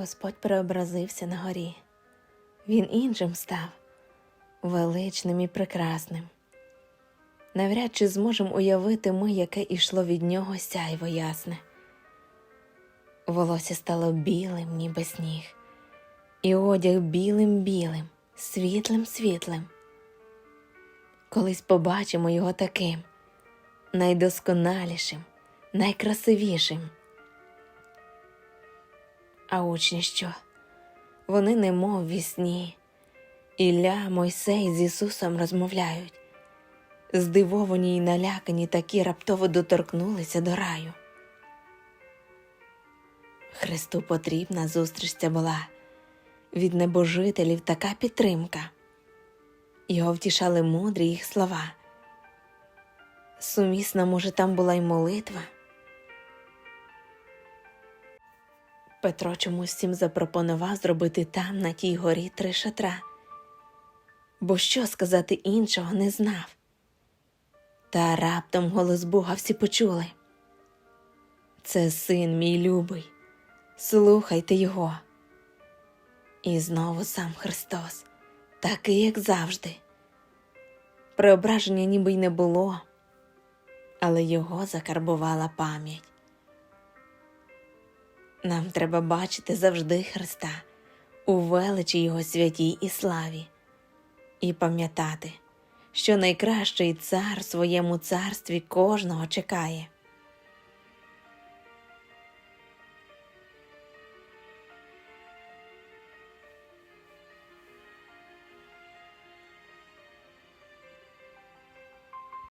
Господь преобразився на горі. Він іншим став, величним і прекрасним. Навряд чи зможемо уявити ми, яке ішло від нього сяйво ясне. Волосся стало білим, ніби сніг, і одяг білим білим, світлим світлим. Колись побачимо його таким найдосконалішим, найкрасивішим. А учні що? Вони немов ві сні. Ілля, Мойсей з Ісусом розмовляють. Здивовані й налякані такі раптово доторкнулися до раю. Христу потрібна зустріч ця була. Від небожителів така підтримка. Його втішали мудрі їх слова. Сумісна, може, там була й молитва. Петро чомусь всім запропонував зробити там, на тій горі, три шатра, бо що сказати іншого не знав. Та раптом голос Бога всі почули. Це син мій любий, слухайте його. І знову сам Христос, такий, як завжди. Преображення ніби й не було, але його закарбувала пам'ять. Нам треба бачити завжди Христа у величі Його святій і славі, і пам'ятати, що найкращий цар в своєму царстві кожного чекає.